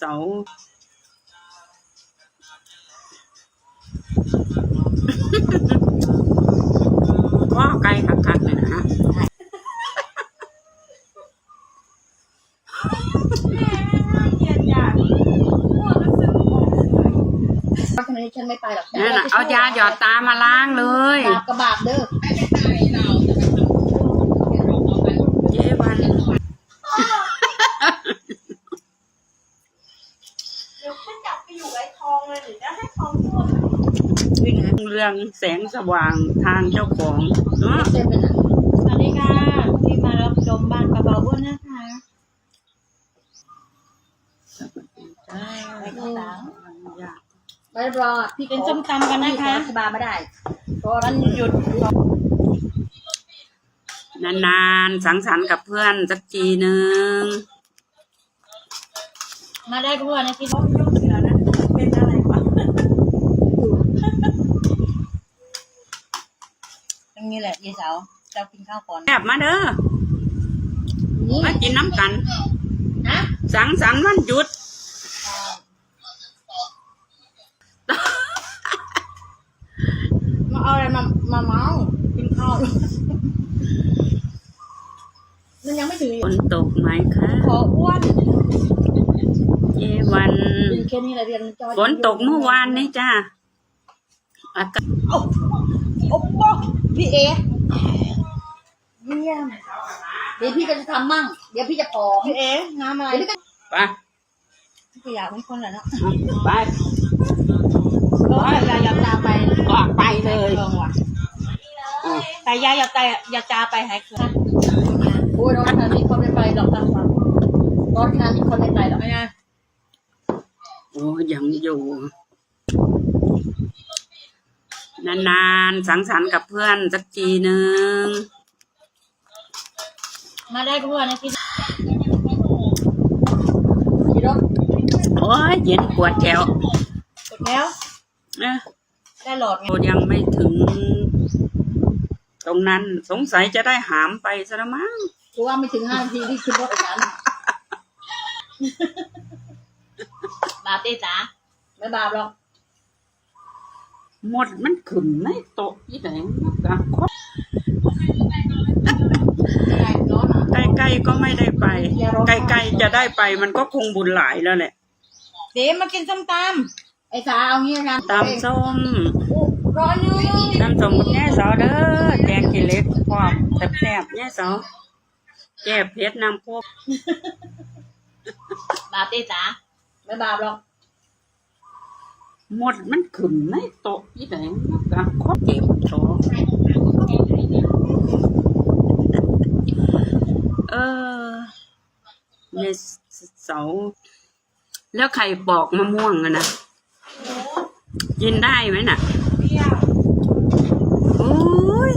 เสาร์ก็ไกลคักๆเลยนะเพราะฉะนั้นฉันไม่ไปหรอกนั่นน่ะเอายาหยอดตามาล้างเลยบาปกับบาปเด้อ เย้วัน เดี๋ยวขึ้นกลับไปอยู่ไอ้ทองเลยหรือจะให้ทองทั่ววิ่งเรืองแสงสว่างทางเจ้าของเนาะเส้นเป็นหนังสวัสดีค่ะที่มารับชมบ้านกระเป๋าอ้วนนะคะไปข้างหลังไม่รอพี่เป็นส้มตำกันนะนะคะคะอธิบายไม่ได้เพราะวันหยุดนานๆ สังสรรค์กับเพื่อนสักทีหนึ่ง มาได้เพื่อนนะที่ต้องยุ่งเสือนะเป็นอะไรวะตรงนี้แหละยายสาวเจ้ากินข้าวก่อนแอบมาเด้อนี่มากินน้ำกันนะสังสรรค์วันหยุดมาเอาอะไรมามาเมากินข้าวมันยังไม่ถึงฝนตกไหมคะขออ้วนเยวันกิน แค่นี้แหละเรียนจอยฝนตกเมื่อวานนี้จ้าอากาศโอ้โอ้โหพี่เอเยี่ยมเดี๋ยวพี่ก็จะทำมั่ง เดี๋ยวพี่จะผอมพี่เอ๋น้ำอะไรเดี๋ยวพี่ก็ไปพี่อยากเป็นคนเหรอเนาะไปก็ยายอยากตาไปออกไปเลยลงว่ะอะแต่ยายอยากตาอยากจาไปหายเคืนโอ้ยร้อนขนาดนี้คนไม่ไปหรอกทางฝั่งร้อนขนาดนี้คนไม่ไปหรอก ไม่ไง โอ้ ยังอยู่ นานๆสังสรรค์กับเพื่อนสักทีหนึ่งมาได้เพื่อนนะที่พี่รถโอ้ยเย็นปวดแถวกดแล้วเอ้อได้หลอดไงเรายังไม่ถึง ตรงนั้นสงสัยจะได้หามไปซะละมั้งกูว่าไม่ถึงห้านาทีที่ขึ้นรถอีกนั้นบาปได้จ้าไม่บาปหรอกหมดมันขึ้นในโต๊ะที่ไหนมันกะคดไม่ได้ร้อนอะใกล้ๆก็ไม่ได้ไปใกล้ๆจะได้ไปมันก็คงบุญหลายแล้วแหละเดี๋ยวมากินส้มตไอ้สาวเอางี้กันตำส้มร้อนอยู่ตำส้มกับแง่สาวเด้อแกงขี้เหล็กพร้อมแซ่บๆแง่สาวแก้เผ็ดน้ำพวกำบาปได้จ้า ไม่บาปหรอกหมดมันขึ้นในโต๊ะที่ไหนมันกะคดเจ็บท้องเออเนี่ยเสาแล้วใครปอกมะม่วงอะนะกินได้ไหมน่ะเปรี้ยวโอ้ย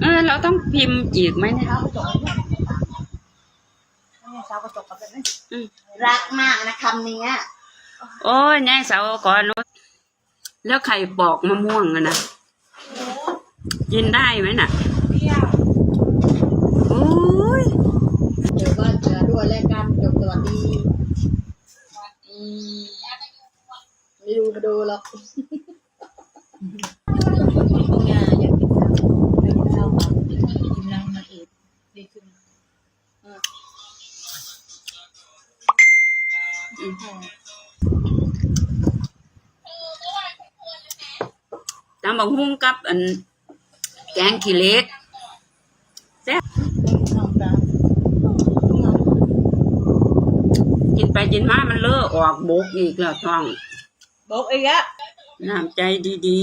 เออ เราต้องพิมพ์อีกไหมเนี่ยเท้ากระจกนี่สาวกระจกกับแบบนี้อืม รักมากนะคำนี้โอ้ยแน่เสาก่อนนู้นแล้วใครปอกมะม่วงอะนะกินได้ไหมน่ะเปรี้ยวโอ้ยเดี๋ยวบ้านเจอด้วยแลกกันจบสวัสดีอืมไม่ดูมาดูหรอก ตำบักหุ่งกับอันแกงขี้เหล็กแซ่บน้องจ้ากินไปกินมามันเลอะออกบกอีกแล้วท้องบอกอีกอะน้ำใจดี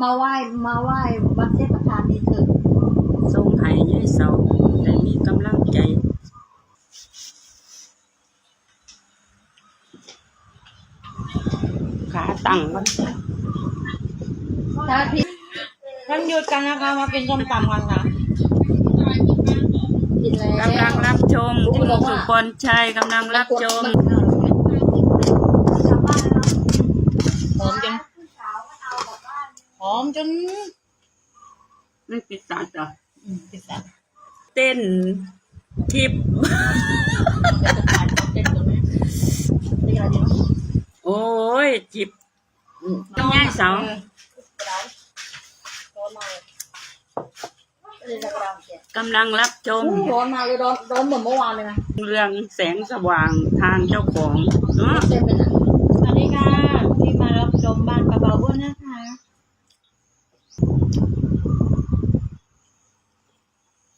มาไหว้มาไหว้วัดเทพประธานนี่เถอะๆทรงไห้ยายเสาได้มีกำลังใจขาตั้งมัน ถ้าพี่วันหยุดกันนะคะ มากินส้มตำกันค่ะกินแล้วกำลังรับชมคุณสุพลชัยกำลังรับชมหอมจนหอมจนไม่ปิดตาจ้ะอืมติดสัตว์เต้นทิปเดี๋ยวจะผ่านเต้นตรงนี้อะไรดีเนาะโอ้ยจิบต้องง่ายเสา เออร้อนมากเลยเรียนกระดานเสียกำลังรับชม ร้อนมากเลยร้อนร้อนเหมือนเมื่อวานเลยนะเรื่องแสงสว่างทางเจ้าของเนาะเต็มไปหมดสวัสดีค่ะที่มารับชมบ้านปลาเบาอ้วนนะคะ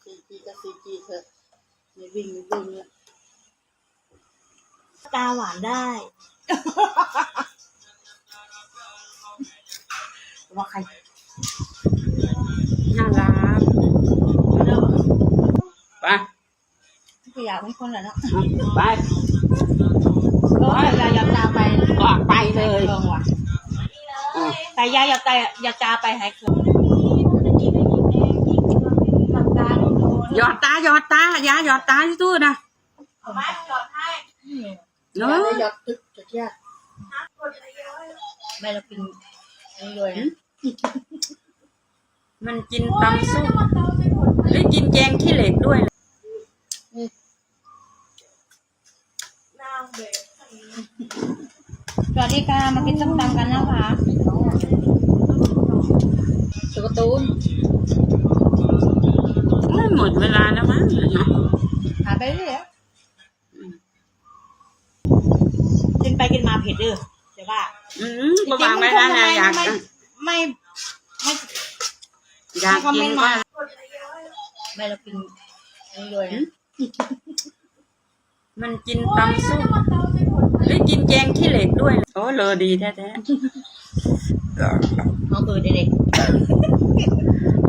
ซีจีก็ซีจีเถอะไม่วิ่งไม่วิ่งเลยตาหวานได้ ว่าใคร น่ารักแล้วไปก็อยากเป็นคนแหละเนาะไปก็ยายอยากตาไปออกไปเลยลองว่ะอะแต่ยายอยากตาอยากตาไปหายเคืองหลับตาโดนหยอดตาหยอดตาอย่าหยอดตาที่ตู้นะบ้านจอดให้เนาะแล้วยอดตึกจุดแยกแม่เรากินอันนี้ด้วยนะ มันกินตำส้มหรือกินแกงขี้เหล็กด้วยสวัสดีค่ะมากินส้มตำกันนะคะตัวการ์ตูนไม่หมดเวลาแล้วมั้งเนาะหาไปเรื่อยกินไปกินมาเผ็ดเด้อเดี๋ยวว่าอืมก็วางไว้แล้วนะอยาก ไม่ไม่ไม่อยากกินก็แม่เรากินอันนี้ด้วยนะมันกินตำส้มหรือกินแกงขี้เหล็กด้วย โอ้เลอดีแท้น้องเบอร์เด็กๆ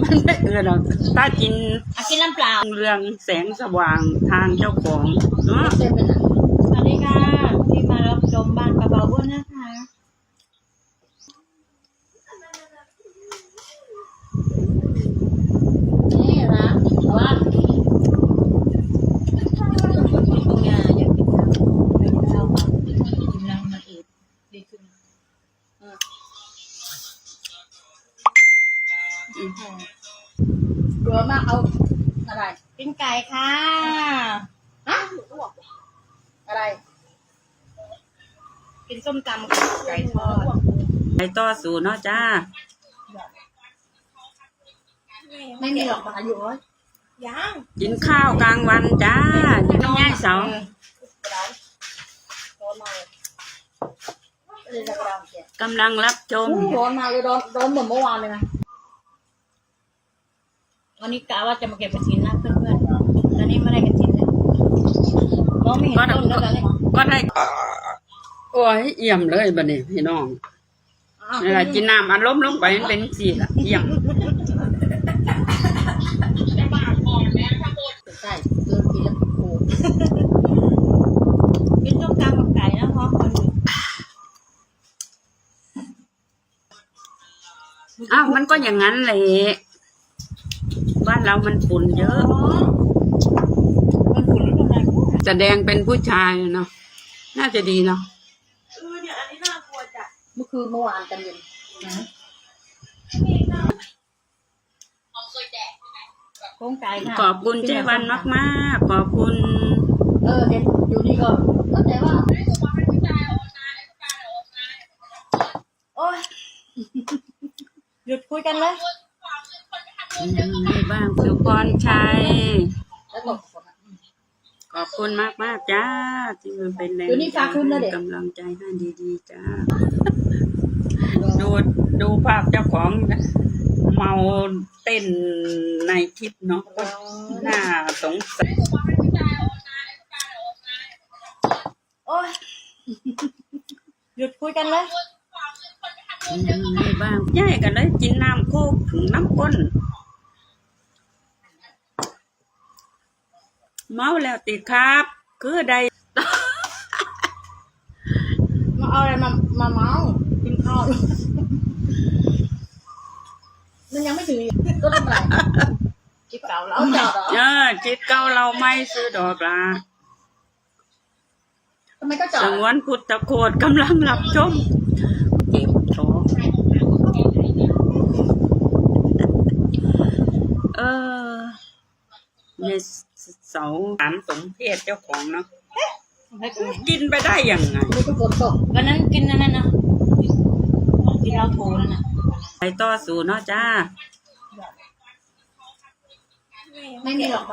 มันไม่เออหรอกถ้ากินๆอะกินน้ำเปล่าเรื่องแสงสว่างทางเจ้าของเนาะเต็มไปหมดสวัสดีค่ะที่มารับชมบ้านปลาเบาอ้วนนะคะ นี่นะว่า ตรงเนี้ยอยากกินข้าวอยากกินข้าวค่ะกินแล้วมันอื ดดีขึ้นเยอะมากเอาอะไรกินไก่ค่ะฮะอะไรกินส้มตำกับไก่ทอดไปต่อสู่เนาะจ้า ไม่มีหรอกมาอยู่เว้ยยังกินข้าวกลางวันจ้าน้องง่ายเสา ร้อนมากเล ยเรียนกระดานเสียกำลังรับชม ร้อนมากเลยร้อนร้อนเหมือนเมื่อวานเลยนะวันนี้กะว่าจะมาเก็บกระถินนะเพื่อนๆ ตอนนี้ไม่ได้กระถินเลยมองไม่เห็นต้นแล้วกันเลยก็ได้ โอ้ยเอี่ยมเลยบัดนี้พี่น้องอ้าวเวลากินน้ำอัดลมลงไปมันเป็นสีละเอี่ยม ใช่เดินกินแล้วโอ้ กินส้มตำกับไก่นะพร้อมกันอยู่ อ้าวมันก็อย่างนั้นแหละบ้านเรามันฝุ่นเยอะมันฝุ่นไม่เป็นไรแสดงเป็นผู้ชายเนาะน่าจะดีเนาะเมื่อคืนเมื่อวานกันเย็นโครงไก่ค่ะขอบคุณเจวันมากๆขอบคุณ เออเห็นอยู่นี่ก็เข้าใจว่า โอ้ย หยุดคุยกันเลยมีบ้างสุพรชัยแล้วก็คนอะขอบคุณมากมากๆจ้า ที่มันเป็นแรงเดี๋ยวนี้ฝากขึ้นแล้วเด็กกำลังใจให้ดีๆจ้า ดูดูภาพเจ้าของเมาเต้นในคลิปเนาะก็น่าสงสารโอ้ยหยุดคุยกันเลยมี บ้างย่ายกันเลยกินน้ำโคกถึงน้ำก้น เมาแล้วติดครับ คือใดมาเอาอะไรมามาเมากินข้าวมันยังไม่ถึงก็ทำอะไรจิ๊บเก่าแล้วเอาจอดเหรอเออจิตเก่าเราไม่ซื้อดอกละทำไมก็จอสดงวนพุทธโคดกำลังรับชมเจ็บท้องเออ เนี่ยเสาถามสมเพศเจ้าของเนาะทให้กูกินไปได้ยังไงไม่ต้องฝนตกวันนั้นกินอันนั้นนะกินเหล้าโทนั่นน่ะไปต่อสู่เนาะจ้า ไม่มีหรอก